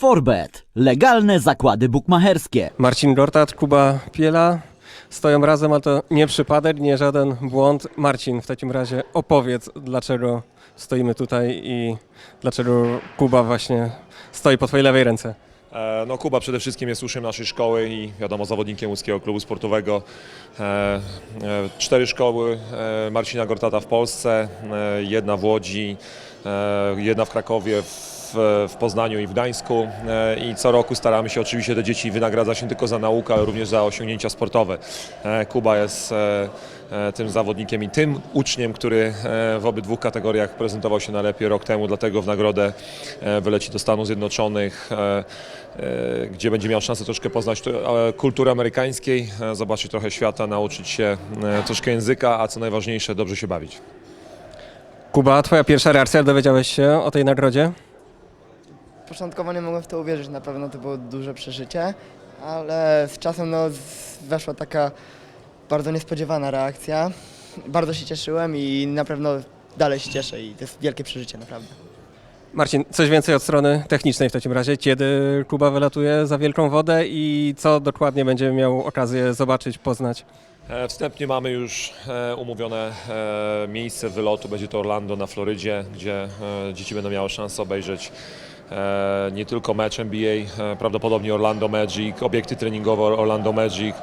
Forbet. Legalne zakłady bukmacherskie. Marcin Gortat, Kuba Piela stoją razem, a to nie przypadek, nie żaden błąd. Marcin, w takim razie opowiedz, dlaczego stoimy tutaj i dlaczego Kuba właśnie stoi po twojej lewej ręce. E, No Kuba przede wszystkim jest uczniem naszej szkoły i wiadomo zawodnikiem łódzkiego klubu sportowego. E, e, Cztery szkoły e, Marcina Gortata w Polsce, e, jedna w Łodzi, e, jedna w Krakowie, w, w Poznaniu i w Gdańsku E, i co roku staramy się oczywiście te dzieci wynagradzać nie tylko za naukę, ale również za osiągnięcia sportowe. E, Kuba jest e, tym zawodnikiem i tym uczniem, który w obydwu kategoriach prezentował się najlepiej rok temu, dlatego w nagrodę wyleci do Stanów Zjednoczonych, gdzie będzie miał szansę troszkę poznać kultury amerykańskiej, zobaczyć trochę świata, nauczyć się troszkę języka, a co najważniejsze, dobrze się bawić. Kuba, twoja pierwsza reakcja, dowiedziałeś się o tej nagrodzie? Początkowo nie mogłem w to uwierzyć, na pewno to było duże przeżycie, ale z czasem no, z- weszła taka bardzo niespodziewana reakcja. Bardzo się cieszyłem i na pewno dalej się cieszę i to jest wielkie przeżycie naprawdę. Marcin, coś więcej od strony technicznej w takim razie. Kiedy Kuba wylatuje za wielką wodę i co dokładnie będzie miał okazję zobaczyć, poznać? E, Wstępnie mamy już e, umówione e, miejsce wylotu, będzie to Orlando na Florydzie, gdzie e, dzieci będą miały szansę obejrzeć nie tylko mecz NBA, e, prawdopodobnie Orlando Magic, obiekty treningowe Orlando Magic.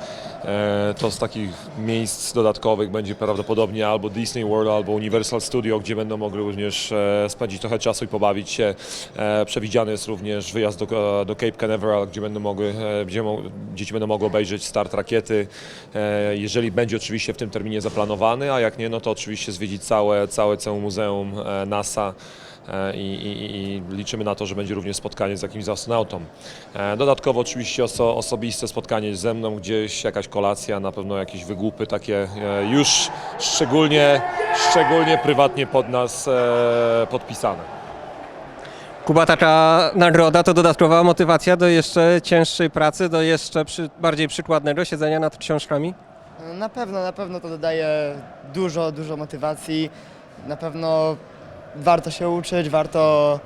E, To z takich miejsc dodatkowych będzie prawdopodobnie albo Disney World, albo Universal Studio, gdzie będą mogli również e, spędzić trochę czasu i pobawić się. E, Przewidziany jest również wyjazd do, do Cape Canaveral, gdzie, będą mogły, e, gdzie dzieci będą mogły obejrzeć start rakiety. E, Jeżeli będzie oczywiście w tym terminie zaplanowany, a jak nie, no to oczywiście zwiedzić całe, całe, całe muzeum e, NASA. E, I, i, I liczymy na to, że będzie również spotkanie z jakimś astronautą. E, Dodatkowo oczywiście oso, osobiste spotkanie ze mną, gdzieś jakaś kolacja, na pewno jakieś wygłupy takie e, już szczególnie, szczególnie prywatnie pod nas podpisane. Kuba, taka nagroda to dodatkowa motywacja do jeszcze cięższej pracy, do jeszcze przy, bardziej przykładnego siedzenia nad książkami? Na pewno, na pewno to dodaje dużo, dużo motywacji. Na pewno warto się uczyć, warto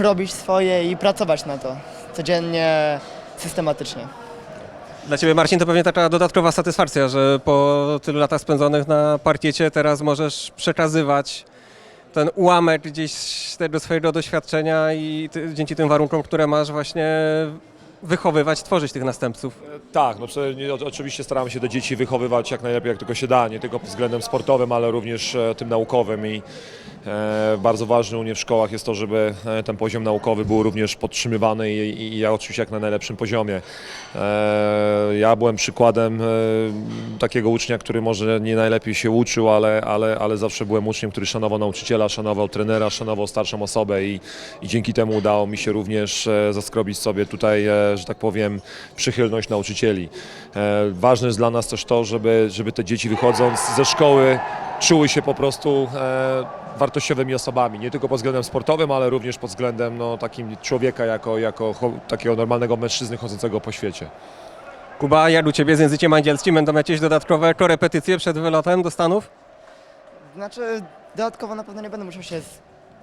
robić swoje i pracować na to codziennie, systematycznie. Dla Ciebie, Marcin, to pewnie taka dodatkowa satysfakcja, że po tylu latach spędzonych na parkiecie teraz możesz przekazywać ten ułamek gdzieś tego swojego doświadczenia i ty, dzięki tym warunkom, które masz, właśnie wychowywać, tworzyć tych następców. Tak, no oczywiście staramy się te dzieci wychowywać jak najlepiej jak tylko się da, nie tylko pod względem sportowym, ale również e, tym naukowym i e, bardzo ważne u mnie w szkołach jest to, żeby e, ten poziom naukowy był również podtrzymywany i, i, ja oczywiście jak na najlepszym poziomie. E, ja byłem przykładem e, takiego ucznia, który może nie najlepiej się uczył, ale, ale, ale zawsze byłem uczniem, który szanował nauczyciela, szanował trenera, szanował starszą osobę i, i dzięki temu udało mi się również e, zaskrobić sobie tutaj, e, że tak powiem, przychylność nauczycieli. E, Ważne jest dla nas też to, żeby, żeby te dzieci wychodząc ze szkoły czuły się po prostu e, wartościowymi osobami, nie tylko pod względem sportowym, ale również pod względem no, takim człowieka jako, jako cho- takiego normalnego mężczyzny chodzącego po świecie. Kuba, jak u Ciebie z językiem angielskim? Będą jakieś dodatkowe korepetycje przed wylotem do Stanów? Znaczy, dodatkowo na pewno nie będę musiał się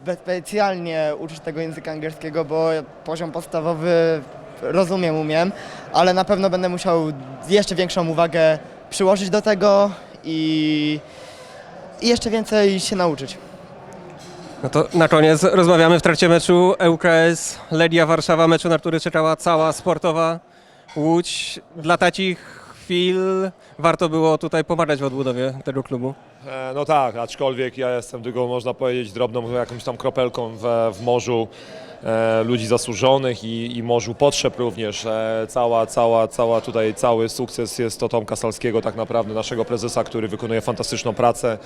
spe- specjalnie uczyć tego języka angielskiego, bo poziom podstawowy rozumiem, umiem, ale na pewno będę musiał jeszcze większą uwagę przyłożyć do tego i, i jeszcze więcej się nauczyć. No to na koniec rozmawiamy w trakcie meczu ŁKS Legia Warszawa, meczu, na który czekała cała sportowa Łódź. Dla takich chwil warto było tutaj pomagać w odbudowie tego klubu. E, No tak, aczkolwiek ja jestem tylko, można powiedzieć, drobną jakąś tam kropelką w, w morzu e, ludzi zasłużonych i, i morzu potrzeb również. E, cała, cała, cała tutaj, cały sukces jest to Tomka Salskiego, tak naprawdę naszego prezesa, który wykonuje fantastyczną pracę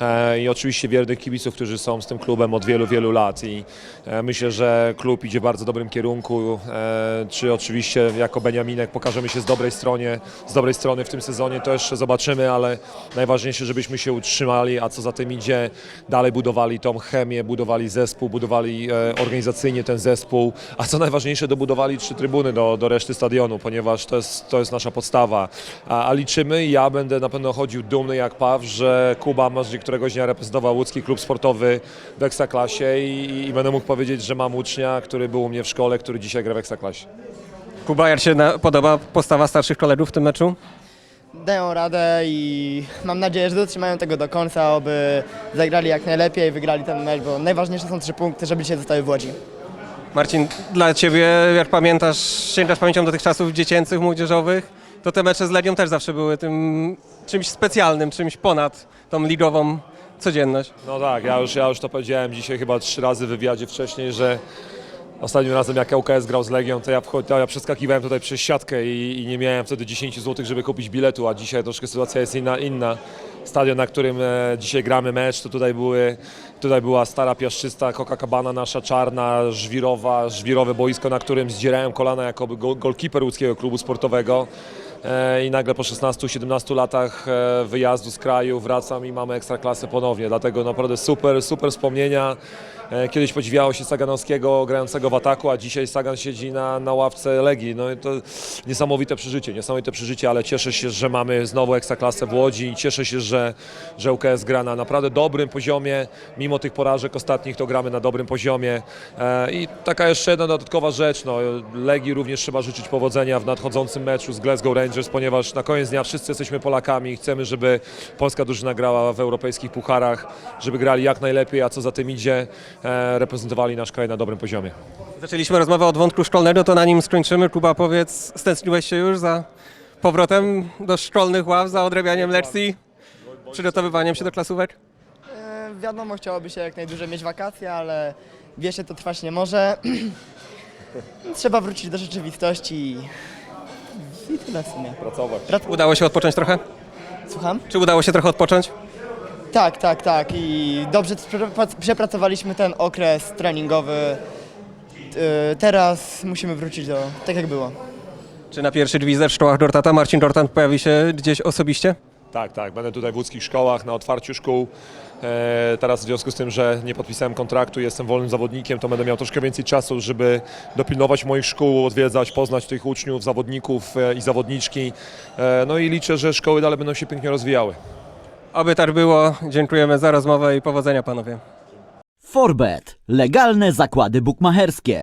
e, i oczywiście wiernych kibiców, którzy są z tym klubem od wielu, wielu lat i e, myślę, że klub idzie w bardzo dobrym kierunku. E, czy oczywiście jako Beniaminek pokażemy się z dobrej stronie, z dobrej strony w tym sezonie, to jeszcze zobaczymy, ale najważniejsze, żebyśmy się utrzymali, a co za tym idzie, dalej budowali tą chemię, budowali zespół, budowali e, organizacyjnie fajnie ten zespół, a co najważniejsze dobudowali trzy trybuny do, do reszty stadionu, ponieważ to jest, to jest nasza podstawa. A, a liczymy i ja będę na pewno chodził dumny jak Paw, że Kuba może któregoś dnia reprezentował łódzki klub sportowy w Ekstraklasie i, i będę mógł powiedzieć, że mam ucznia, który był u mnie w szkole, który dzisiaj gra w Ekstraklasie. Kuba, jak się na, podoba postawa starszych kolegów w tym meczu? Dają radę i mam nadzieję, że dotrzymają tego do końca, aby zagrali jak najlepiej, wygrali ten mecz, bo najważniejsze są trzy punkty, żeby dzisiaj zostały w Łodzi. Marcin, dla Ciebie, jak pamiętasz, sięgasz pamięcią do tych czasów dziecięcych, młodzieżowych, to te mecze z Legią też zawsze były tym czymś specjalnym, czymś ponad tą ligową codzienność. No tak, ja już, ja już to powiedziałem dzisiaj chyba trzy razy w wywiadzie wcześniej, że ostatnim razem jak ŁKS grał z Legią, to ja, wchod- ja przeskakiwałem tutaj przez siatkę i, i nie miałem wtedy 10 zł, żeby kupić biletu, a dzisiaj troszkę sytuacja jest inna. inna. Stadion, na którym e, dzisiaj gramy mecz, to tutaj, były, tutaj była stara piaszczysta Coca-Cabana nasza czarna, żwirowa, żwirowe boisko, na którym zdzierałem kolana jako gol, golkiper łódzkiego klubu sportowego. E, i nagle po 16-17 latach e, wyjazdu z kraju wracam i mamy ekstraklasę ponownie. Dlatego naprawdę super, super wspomnienia. E, Kiedyś podziwiało się Saganowskiego grającego w ataku, a dzisiaj Sagan siedzi na, na ławce Legii. No i to niesamowite przeżycie, niesamowite przeżycie, ale cieszę się, że mamy znowu ekstraklasę w Łodzi i cieszę się, że, że UKS gra na naprawdę dobrym poziomie. Mimo tych porażek ostatnich to gramy na dobrym poziomie. E, I taka jeszcze jedna dodatkowa rzecz, no, Legii również trzeba życzyć powodzenia w nadchodzącym meczu z Glasgow Rangers, ponieważ na koniec dnia wszyscy jesteśmy Polakami i chcemy, żeby polska drużyna grała w europejskich pucharach, żeby grali jak najlepiej, a co za tym idzie, reprezentowali nasz kraj na dobrym poziomie. Zaczęliśmy rozmowę od wątku szkolnego, to na nim skończymy. Kuba, powiedz, stęskniłeś się już za powrotem do szkolnych ław, za odrabianiem lekcji, przygotowywaniem się do klasówek? E, wiadomo, chciałoby się jak najdłużej mieć wakacje, ale wie się, to trwać nie może. Trzeba wrócić do rzeczywistości i, i tyle w sumie. Pracować. Udało się odpocząć trochę? Słucham? Czy udało się trochę odpocząć? Tak, tak, tak. I dobrze prze- przepracowaliśmy ten okres treningowy. E, Teraz musimy wrócić do tak jak było. Czy na pierwszy gwizdę w szkołach Dortata Marcin Dortan pojawi się gdzieś osobiście? Tak, tak. Będę tutaj w łódzkich szkołach, na otwarciu szkół. E, teraz w związku z tym, że nie podpisałem kontraktu, jestem wolnym zawodnikiem, to będę miał troszkę więcej czasu, żeby dopilnować moich szkół, odwiedzać, poznać tych uczniów, zawodników e, i zawodniczki. E, no i liczę, że szkoły dalej będą się pięknie rozwijały. Oby tak było. Dziękujemy za rozmowę i powodzenia panowie. Forbet. Legalne zakłady bukmacherskie.